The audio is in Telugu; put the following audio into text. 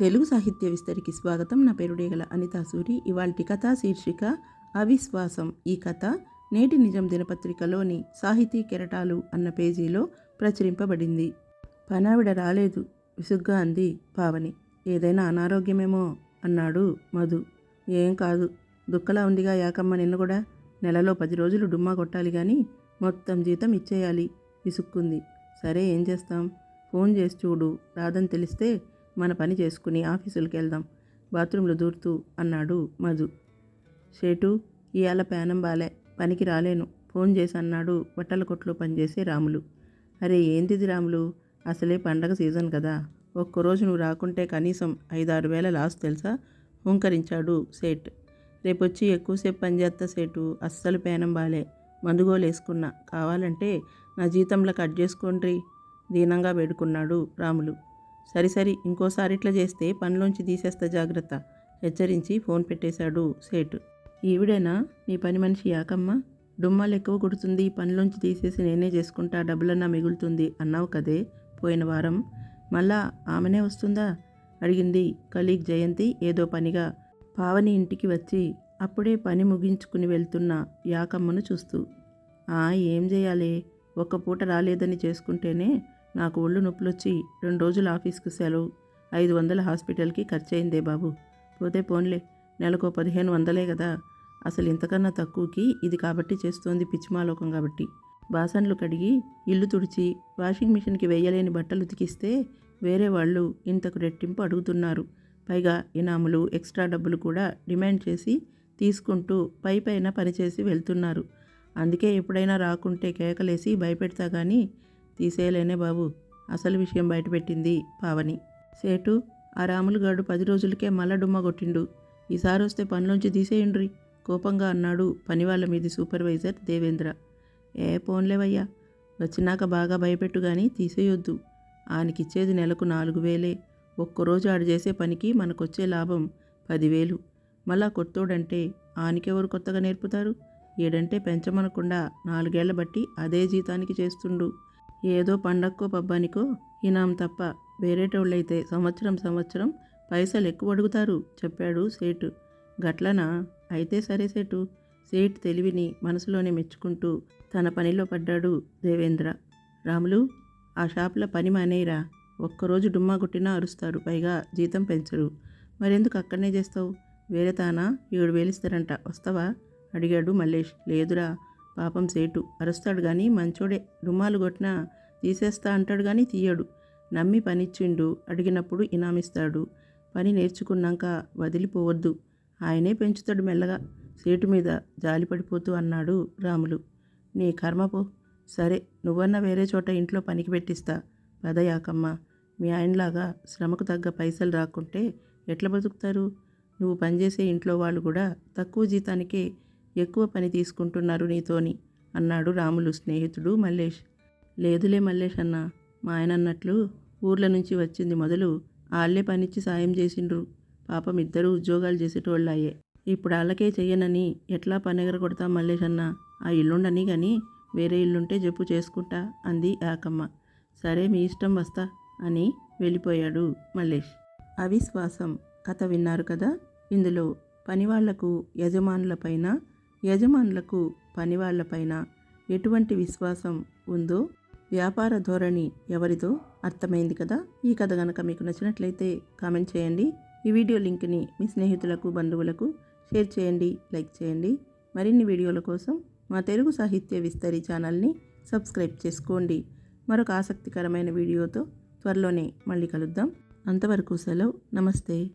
తెలుగు సాహిత్య విస్తరికి స్వాగతం. నా పేరు డేగల అనితా సూరి. ఇవాళ్టి కథ శీర్షిక అవిశ్వాసం. ఈ కథ నేటి నిజం దినపత్రికలోని సాహితీ కెరటాలు అన్న పేజీలో ప్రచురింపబడింది. పనావిడ రాలేదు. విసుగ్గా అంది పావని ఏదైనా అనారోగ్యమేమో అన్నాడు మధు. ఏం కాదు. దుక్కలా ఉందిగా యాకమ్మ నిన్ను కూడా. నెలలో పది రోజులు డుమ్మా కొట్టాలి కానీ మొత్తం జీతం ఇచ్చేయాలి. విసుక్కుంది. సరే ఏం చేస్తాం? ఫోన్ చేసి చూడు. రాదని తెలిస్తే మన పని చేసుకుని ఆఫీసులకు వెళ్దాం. బాత్రూంలో దూరుతూ అన్నాడు మధు. షేటు ఇవాళ పేనం బాలే పనికి రాలేను. ఫోన్ చేసి అన్నాడు బట్టల కొట్లో పనిచేసే రాములు. అరే ఏంటిది రాములు? అసలే పండగ సీజన్ కదా. ఒక్కరోజు నువ్వు రాకుంటే కనీసం ఐదారు వేల లాస్ తెలుసా? హుంకరించాడు సేట్ రేపొచ్చి ఎక్కువసేపు పనిచేస్తా సేటు అస్సలు పేనం బాలే. మందుగోలేసుకున్నా కావాలంటే నా జీతంలో కట్ చేసుకోండి దీనంగా వేడుకున్నాడు రాములు. సరి సరి ఇంకోసారి ఇట్లా చేస్తే పనిలోంచి తీసేస్తా జాగ్రత్త హెచ్చరించి ఫోన్ పెట్టేశాడు సేటు. ఈవిడేనా? నీ పని మనిషి యాకమ్మ? డుమ్మాలు ఎక్కువ కుడుతుంది పనిలోంచి తీసేసి నేనే చేసుకుంటా డబ్బులన్నా మిగులుతుంది అన్నావు కదే పోయిన వారం. మళ్ళా ఆమెనే వస్తుందా? అడిగింది కలీగ్ జయంతి ఏదో పనిగా. పావని ఇంటికి వచ్చి అప్పుడే పని ముగించుకుని వెళ్తున్న యాకమ్మను చూస్తూ ఆ ఏం చేయాలి? ఒక్క పూట రాలేదని చేసుకుంటేనే నాకు ఒళ్ళు నొప్పులొచ్చి రెండు రోజులు ఆఫీస్కి సెలవు. ఐదు వందల హాస్పిటల్కి ఖర్చయిందే బాబు. పోతే పోన్లే నెలకు పదిహేను వందలే కదా అసలు ఇంతకన్నా తక్కువకి ఇది కాబట్టి చేస్తోంది పిచ్చిమాలోకం కాబట్టి. బాసన్లు కడిగి ఇల్లు తుడిచి వాషింగ్ మిషన్కి వేయలేని బట్టలు ఉతికిస్తే వేరే వాళ్ళు ఇంతకు రెట్టింపు అడుగుతున్నారు. పైగా ఇనాములు ఎక్స్ట్రా డబ్బులు కూడా డిమాండ్ చేసి తీసుకుంటూ పై పైన పనిచేసి వెళ్తున్నారు. అందుకే ఎప్పుడైనా రాకుంటే కేకలేసి భయపెడతా కానీ తీసేయలేనే బాబు. అసలు విషయం బయటపెట్టింది పావని. సేటు ఆ రాములుగాడు పది రోజులకే మళ్ళా డుమ్మ కొట్టిండు. ఈసారి వస్తే పనిలోంచి తీసేయండ్రి. కోపంగా అన్నాడు పనివాళ్ళ మీది సూపర్వైజర్ దేవేంద్ర. ఏ పోన్లేవయ్యా. వచ్చినాక బాగా భయపెట్టు కానీ తీసేయొద్దు. ఆయనకిచ్చేది నెలకు నాలుగు వేలే. ఒక్కరోజు ఆడు చేసే పనికి మనకొచ్చే లాభం పదివేలు. మళ్ళా కొత్తోడంటే ఆనికెవరు కొత్తగా నేర్పుతారు? ఏడంటే పెంచమనకుండా నాలుగేళ్ళ బట్టి అదే జీతానికి చేస్తుండు. ఏదో పండక్కో పబ్బానికో ఇనాం తప్ప వేరేటోళ్ళైతే సంవత్సరం సంవత్సరం పైసలు ఎక్కువ అడుగుతారు చెప్పాడు సేటు. గట్లనా? అయితే సరే సేటు. సేట్ తెలివిని మనసులోనే మెచ్చుకుంటూ తన పనిలో పడ్డాడు దేవేంద్ర. రాములు ఆ షాప్లో పని మానేయరా. ఒక్కరోజు డుమ్మా కొట్టినా అరుస్తారు పైగా జీతం పెంచరు. మరెందుకు అక్కడనే చేస్తావు? వేరే తానా? ఏడు వేలిస్తారంట వస్తావా? అడిగాడు మల్లేష్. లేదురా. పాపం సేటు. అరుస్తాడు కానీ మంచోడే. రుమాలు కొట్టినా తీసేస్తా అంటాడు కానీ తీయడు. నమ్మి పనిచ్చిండు. అడిగినప్పుడు ఇనామిస్తాడు. పని నేర్చుకున్నాక వదిలిపోవద్దు. ఆయనే పెంచుతాడు మెల్లగా. సేటు మీద జాలిపడిపోతూ అన్నాడు రాములు. నీ కర్మపో సరే నువ్వన్నా వేరే చోట ఇంట్లో పనికి పెట్టిస్తా. పదయాకమ్మ మీ ఆయనలాగా శ్రమకు తగ్గ పైసలు రాకుంటే ఎట్లా బతుకుతారు? నువ్వు పనిచేసే ఇంట్లో వాళ్ళు కూడా తక్కువ జీతానికే ఎక్కువ పని తీసుకుంటున్నారు నీతోని అన్నాడు రాములు స్నేహితుడు మల్లేష్. లేదులే మల్లేష్ అన్న మా ఆయన అన్నట్లు ఊర్ల నుంచి వచ్చింది మొదలు ఆళ్ళే పనిచ్చి సాయం చేసిండ్రు. పాపం ఇద్దరు ఉద్యోగాలు చేసేటోళ్ళాయే ఇప్పుడు వాళ్ళకే చెయ్యనని ఎట్లా పనెగర కొడతాం మల్లేష్ అన్న? ఆ ఇల్లుండని కానీ వేరే ఇల్లుంటే జప్పు చేసుకుంటా అంది ఆకమ్మ సరే మీ ఇష్టం వస్తా అని వెళ్ళిపోయాడు మల్లేష్. అవిశ్వాసం కథ విన్నారు కదా? ఇందులో పనివాళ్ళకు యజమానులపైన యజమానులకు పనివాళ్ళపైన ఎటువంటి విశ్వాసం ఉందో వ్యాపార ధోరణి ఎవరిదో అర్థమైంది కదా? ఈ కథ కనుక మీకు నచ్చినట్లయితే కామెంట్ చేయండి. ఈ వీడియో లింక్ని మీ స్నేహితులకు బంధువులకు షేర్ చేయండి లైక్ చేయండి. మరిన్ని వీడియోల కోసం మా తెలుగు సాహిత్య విస్తరి ఛానల్ని సబ్స్క్రైబ్ చేసుకోండి. మరొక ఆసక్తికరమైన వీడియోతో త్వరలోనే మళ్ళీ కలుద్దాం. అంతవరకు సెలవు. నమస్తే.